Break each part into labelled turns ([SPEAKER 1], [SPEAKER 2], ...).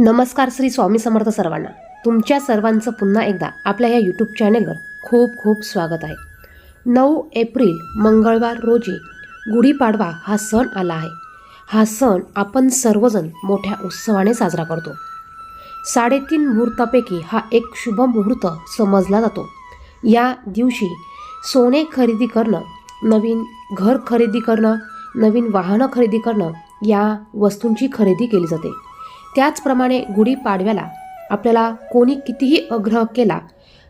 [SPEAKER 1] नमस्कार श्री स्वामी समर्थ सर्वांना. तुमच्या सर्वांचं पुन्हा एकदा आपल्या या यूट्यूब चॅनेलवर खूप खूप स्वागत आहे. नऊ एप्रिल मंगळवार रोजी गुढीपाडवा हा सण आला आहे. हा सण आपण सर्वजण मोठ्या उत्सवाने साजरा करतो. साडेतीन मुहूर्तापैकी हा एक शुभ मुहूर्त समजला जातो. या दिवशी सोने खरेदी करणं नवीन घर खरेदी करणं नवीन वाहनं खरेदी करणं या वस्तूंची खरेदी केली जाते. त्याचप्रमाणे गुढीपाडव्याला आपल्याला कोणी कितीही आग्रह केला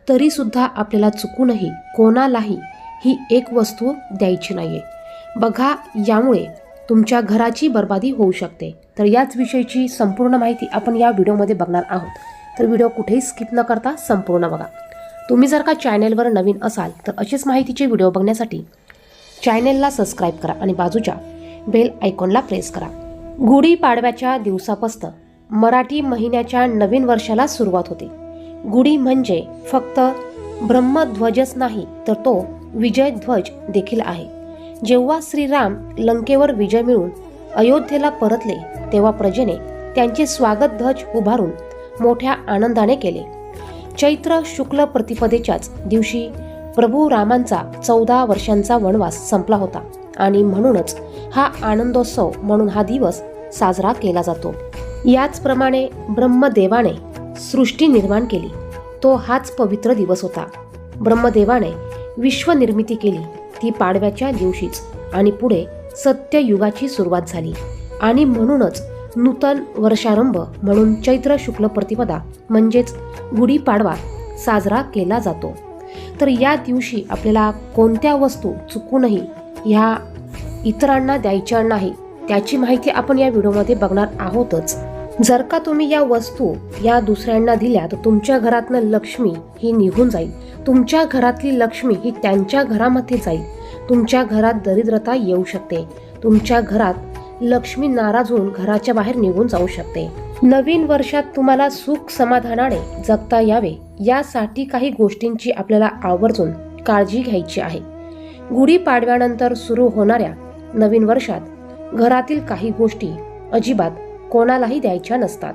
[SPEAKER 1] तरीसुद्धा आपल्याला चुकूनही कोणालाही ही एक वस्तू द्यायची नाही आहे बघा यामुळे तुमच्या घराची बर्बादी होऊ शकते. तर याच विषयीची संपूर्ण माहिती आपण या व्हिडिओमध्ये बघणार आहोत. तर व्हिडिओ कुठेही स्किप न करता संपूर्ण बघा. तुम्ही जर का चॅनेलवर नवीन असाल तर अशीच माहितीचे व्हिडिओ बघण्यासाठी चॅनेलला सबस्क्राईब करा आणि बाजूच्या बेल आयकॉनला प्रेस करा. गुढीपाडव्याच्या दिवसापासून मराठी महिन्याच्या नवीन वर्षाला सुरुवात होते. गुढी म्हणजे फक्त ब्रह्मध्वजच नाही तर तो विजयध्वज देखील आहे. जेव्हा श्रीराम लंकेवर विजय मिळून अयोध्येला परतले तेव्हा प्रजेने त्यांचे स्वागत ध्वज उभारून मोठ्या आनंदाने केले. चैत्र शुक्ल प्रतिपदेच्याच दिवशी प्रभू रामांचा चौदा वर्षांचा वनवास संपला होता आणि म्हणूनच हा आनंदोत्सव म्हणून हा दिवस साजरा केला जातो. याचप्रमाणे ब्रह्मदेवाने सृष्टी निर्माण केली. तो हाच पवित्र दिवस होता. ब्रह्मदेवाने विश्वनिर्मिती केली. ती पाडव्याच्या दिवशीच आणि पुढे सत्ययुगाची सुरुवात झाली. आणि म्हणूनच नूतन वर्षारंभ म्हणून चैत्र शुक्ल प्रतिपदा म्हणजेच गुढीपाडवा साजरा केला जातो. तर या दिवशी आपल्याला कोणत्या वस्तू चुकूनही ह्या इतरांना द्यायच्या नाही त्याची माहिती आपण या व्हिडिओमध्ये बघणार आहोतच. जर का तुम्ही या वस्तू या दुसऱ्यांना दिल्या तर तुमच्या घरातनं लक्ष्मी ही निघून जाईल. तुमच्या घरातली लक्ष्मी ही त्यांच्या घरामध्ये जाईल. तुमच्या घरात दरिद्रता येऊ शकते. तुमच्या घरात लक्ष्मी नाराज होऊन घराच्या बाहेर निघून जाऊ शकते. नवीन वर्षात तुम्हाला सुख समाधानाने जगता यावे. यासाठी काही गोष्टींची आपल्याला आवर्जून काळजी घ्यायची आहे. गुढीपाडव्यानंतर सुरू होणाऱ्या नवीन वर्षात घरातील काही गोष्टी अजिबात कोणालाही द्यायच्या नसतात.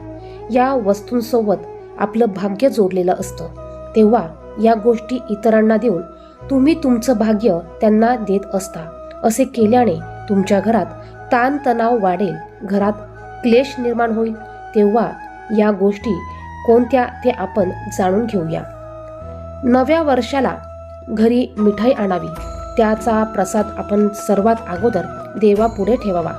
[SPEAKER 1] या वस्तूंसोबत आपलं भाग्य जोडलेलं असतं. तेव्हा या गोष्टी इतरांना देऊन तुम्ही तुमचं भाग्य त्यांना देत असता. असे केल्याने तुमच्या घरात ताणतणाव वाढेल. घरात क्लेश निर्माण होईल. तेव्हा या गोष्टी कोणत्या ते आपण जाणून घेऊया. नव्या वर्षाला घरी मिठाई आणावी. त्याचा प्रसाद आपण सर्वात अगोदर देवापुढे ठेवावा.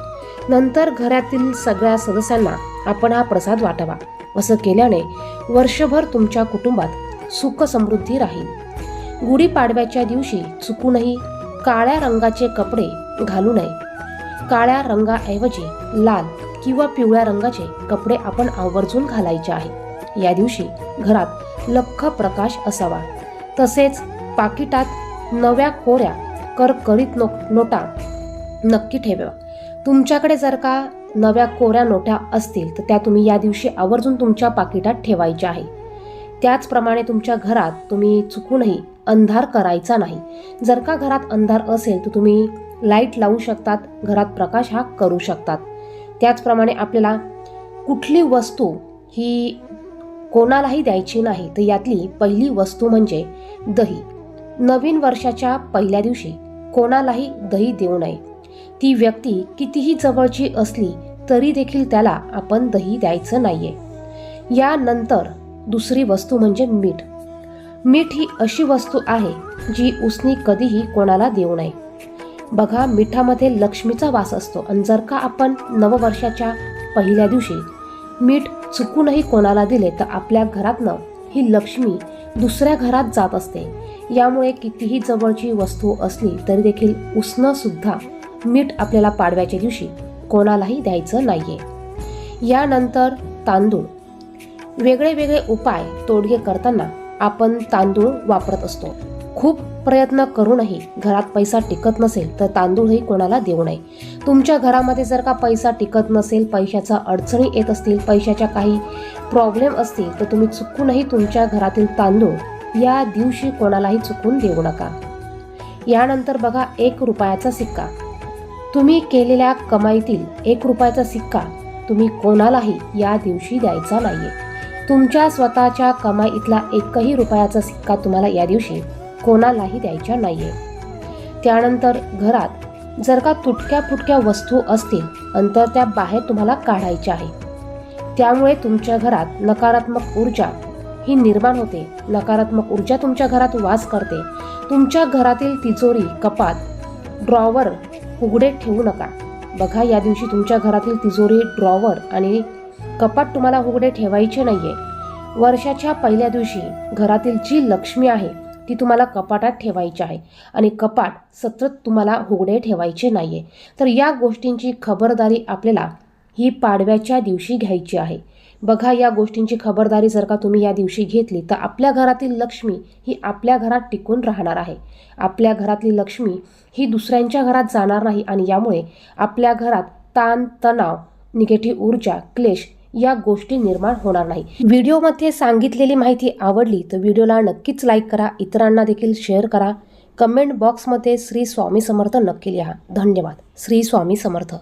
[SPEAKER 1] नंतर घरातील सगळ्या सदस्यांना आपण हा प्रसाद वाटावा. असं केल्याने वर्षभर तुमच्या कुटुंबात सुख समृद्धी राहील. गुढीपाडव्याच्या दिवशी चुकूनही काळ्या रंगाचे कपडे घालू नये. काळ्या रंगाऐवजी लाल किंवा पिवळ्या रंगाचे कपडे आपण आवर्जून घालायचे आहे. या दिवशी घरात लख्ख प्रकाश असावा. तसेच पाकिटात नव्या कोऱ्या करकरीत नो नोटा नक्की ठेवा. तुमच्याकडे जर का नव्या कोऱ्या नोटा असतील तर त्या तुम्ही या दिवशी आवर्जून तुमच्या पाकिटात ठेवायच्या आहे. त्याचप्रमाणे तुमच्या घरात तुम्ही चुकूनही अंधार करायचा नाही. जर का घरात अंधार असेल तर तुम्ही लाइट लावू शकतात घरात प्रकाश हा करू शकतात. त्याचप्रमाणे आपल्याला कुठली वस्तू ही कोणालाही द्यायची नाही तर यातली पहिली वस्तू म्हणजे दही. नवीन वर्षाच्या पहिल्या दिवशी कोणालाही दही देऊ नये. ती व्यक्ती कितीही जवळची असली तरी देखील त्याला आपण दही द्यायचं नाहीये. यानंतर दुसरी वस्तू म्हणजे मीठ. मीठ ही अशी वस्तू आहे जी उसनी कधीही कोणाला देऊ नये. बघा मिठामध्ये लक्ष्मीचा वास असतो आणि जर का आपण नववर्षाच्या पहिल्या दिवशी मीठ चुकूनही कोणाला दिले तर आपल्या घरातनं ही लक्ष्मी दुसऱ्या घरात जात असते. यामुळे कितीही जवळची वस्तू असली तरी देखील उसनं सुद्धा मीठ आपल्याला पाडव्याच्या दिवशी कोणालाही द्यायचं नाहीये. यानंतर तांदूळ. वेगळे वेगळे उपाय तोडगे करताना आपण तांदूळ वापरत असतो. खूप प्रयत्न करूनही घरात पैसा टिकत नसेल तर तांदूळही कोणाला देऊ नये. तुमच्या घरामध्ये जर का पैसा टिकत नसेल पैशाचा अडचणी येत असतील पैशाच्या काही प्रॉब्लेम असतील तर तुम्ही चुकूनही तुमच्या घरातील तांदूळ या दिवशी कोणालाही चुकून देऊ नका. यानंतर बघा एक रुपयाचा सिक्का. तुम्ही केलेल्या कमाईतील एक रुपयाचा सिक्का तुम्ही कोणालाही या दिवशी द्यायचा नाहीये. तुमच्या स्वतःच्या कमाईतला एकही रुपयाचा सिक्का तुम्हाला या दिवशी कोणालाही द्यायचा नाहीये. त्यानंतर घरात जर का तुटक्या फुटक्या वस्तू असतील अंतर तर त्या बाहेर तुम्हाला काढायच्या आहे. त्यामुळे तुमच्या घरात नकारात्मक ऊर्जा ही निर्माण होते. नकारात्मक ऊर्जा तुमच्या घरात वास करते. तुमच्या घरातील तिजोरी कपात ड्रॉवर उघडे ठेवू नका. बघा या दिवशी तुमच्या घरातील तिजोरी ड्रॉवर आणि कपाट तुम्हाला उघडे ठेवायचे नाहीये. वर्षाच्या पहिल्या दिवशी घरातील जी लक्ष्मी आहे ती तुम्हाला कपाटात ठेवायची आहे आणि कपाट सतत तुम्हाला उघडे ठेवायचे नाहीये. तर या गोष्टींची खबरदारी आपल्याला ही पाडव्याच्या दिवशी घ्यायची आहे. बघा या गोष्टींची खबरदारी जर का तुम्ही या दिवशी घेतली तर आपल्या घरातील लक्ष्मी ही आपल्या घरात टिकून राहणार आहे. आपल्या घरातली लक्ष्मी ही दुसऱ्यांच्या घरात जाणार नाही आणि यामुळे आपल्या घरात ताण तणाव निगेटिव्ह ऊर्जा क्लेश या गोष्टी निर्माण होणार नाही. व्हिडिओमध्ये सांगितलेली माहिती आवडली तर व्हिडिओला नक्कीच लाईक करा इतरांना देखील शेअर करा. कमेंट बॉक्समध्ये श्री स्वामी समर्थ नक्की लिहा. धन्यवाद. श्री स्वामी समर्थ.